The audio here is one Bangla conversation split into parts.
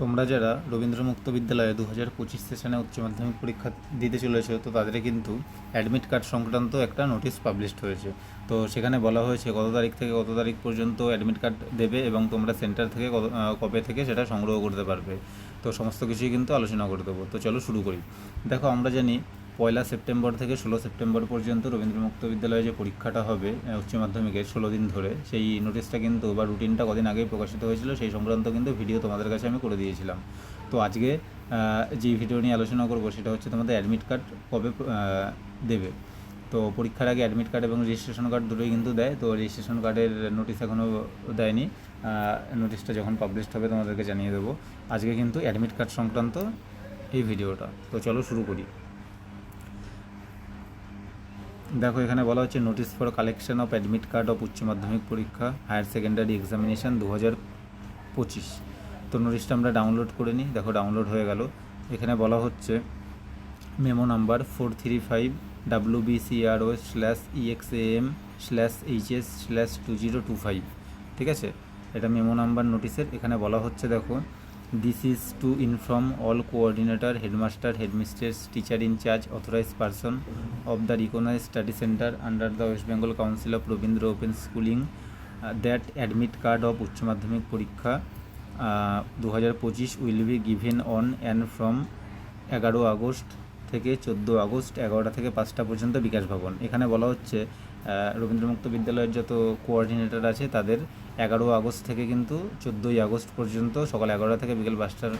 তোমরা যারা রবীন্দ্র মুক্ত বিদ্যালয়ে দু হাজার পঁচিশ সেশনে উচ্চ মাধ্যমিক পরীক্ষা দিতে চলেছো, তো তাদের কিন্তু অ্যাডমিট কার্ড সংক্রান্ত একটা নোটিশ পাবলিশড হয়েছে। তো সেখানে বলা হয়েছে কত তারিখ থেকে কত তারিখ পর্যন্ত অ্যাডমিট কার্ড দেবে এবং তোমরা সেন্টার থেকে কবে থেকে সেটা সংগ্রহ করতে পারবে। তো সমস্ত কিছুই কিন্তু আলোচনা করে দেবো। তো চলো শুরু করি। দেখো, আমরা জানি পয়লা সেপ্টেম্বর থেকে ষোলো সেপ্টেম্বর পর্যন্ত রবীন্দ্র মুক্ত বিদ্যালয়ে যে পরীক্ষাটা হবে উচ্চ মাধ্যমিকের ষোলো দিন ধরে, সেই নোটিশটা কিন্তু বা রুটিনটা কদিন আগেই প্রকাশিত হয়েছিল, সেই সংক্রান্ত কিন্তু ভিডিও তোমাদের কাছে আমি করে দিয়েছিলাম। তো আজকে যে ভিডিও নিয়ে আলোচনা করব সেটা হচ্ছে তোমাদের অ্যাডমিট কার্ড কবে দেবে। তো পরীক্ষার আগে অ্যাডমিট কার্ড এবং রেজিস্ট্রেশন কার্ড দুটোই কিন্তু দেয়, তো রেজিস্ট্রেশন কার্ডের নোটিশ এখনও দেয়নি। নোটিশটা যখন পাবলিশড হবে তোমাদেরকে জানিয়ে দেবো। আজকে কিন্তু অ্যাডমিট কার্ড সংক্রান্ত এই ভিডিওটা তো চলো শুরু করি। দেখো, এখানে বলা হচ্ছে notice for collection of admit card of উচ্চ মাধ্যমিক পরীক্ষা হায়ার সেকেন্ডারি এক্সামিনেশন দু হাজার পঁচিশ। তো নোটিশটা আমরা ডাউনলোড করে নিই। দেখো ডাউনলোড হয়ে গেল। এখানে বলা হচ্ছে memo number four three five W BCRO slash EXAM slash HS slash two zero two five ঠিক আছে? এটা মেমো নাম্বার নোটিশের এখানে বলা হচ্ছে, দেখো this is to inform all coordinator headmaster headmistress teacher in charge authorize person of the recognize study centre under the West Bengal council of Rabindra open schooling that admit card of উচ্চ মাধ্যমিক পরীক্ষা দু হাজার পঁচিশ will be given on and from এগারো আগস্ট থেকে চোদ্দ আগস্ট এগারোটা থেকে পাঁচটা পর্যন্ত বিকাশ ভবন। এখানে বলা হচ্ছে রবীন্দ্রমুক্ত বিদ্যালয়ের যত কোঅর্ডিনেটর আছে, তাদের এগারো আগস্ট থেকে কিন্তু চোদ্দোই আগস্ট পর্যন্ত সকাল এগারোটা থেকে বিকেল পাঁচটার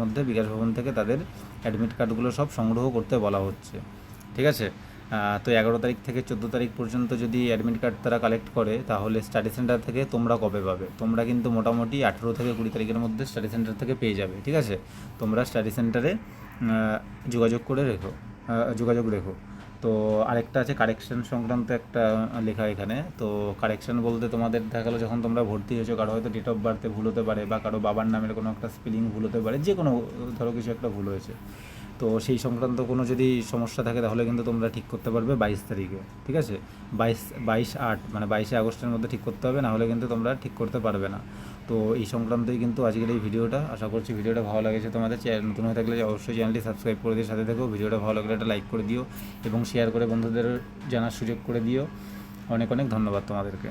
মধ্যে বিকাশ ভবন থেকে তাদের অ্যাডমিট কার্ডগুলো সব সংগ্রহ করতে বলা হচ্ছে। ঠিক আছে? তো এগারো তারিখ থেকে চোদ্দ তারিখ পর্যন্ত যদি অ্যাডমিট কার্ড তারা কালেক্ট করে, তাহলে স্টাডি সেন্টার থেকে তোমরা কবে পাবে? তোমরা কিন্তু মোটামুটি আঠেরো থেকে কুড়ি তারিখের মধ্যে স্টাডি সেন্টার থেকে পেয়ে যাবে। ঠিক আছে? তোমরা স্টাডি সেন্টারে যোগাযোগ করে রেখো যোগাযোগ রেখো। তো আরেকটা আছে কারেকশন সংক্রান্ত একটা লেখা এখানে। তো কারেকশন বলতে তোমাদের দেখা গেলো যখন তোমরা ভর্তি হয়েছো, কারও হয়তো ডেট অফ বার্থে ভুল হতে পারে বা কারও বাবার নামের কোনো একটা স্পেলিং ভুল হতে পারে যে কোনো ধরো কিছু একটা ভুল হয়েছে। তো সেই সংক্রান্ত কোনো যদি সমস্যা থাকে তাহলে কিন্তু তোমরা ঠিক করতে পারবে বাইশ তারিখে, ঠিক আছে? বাইশ বাইশ আট মানে বাইশে আগস্টের মধ্যে ঠিক করতে হবে না হলে কিন্তু তোমরা ঠিক করতে পারবে না। তো এই সংক্রান্তই কিন্তু আজকের এই ভিডিওটা। আশা করছি ভিডিওটা ভালো লাগেছে তোমাদের। চ্যানেল নতুন হয়ে থাকলে অবশ্যই চ্যানেলটি সাবস্ক্রাইব করে দিয়ে সাথে থেকো। ভিডিওটা ভালো লাগলে একটা লাইক করে দিও এবং শেয়ার করে বন্ধুদের জানার সুযোগ করে দিও। অনেক অনেক ধন্যবাদ তোমাদেরকে।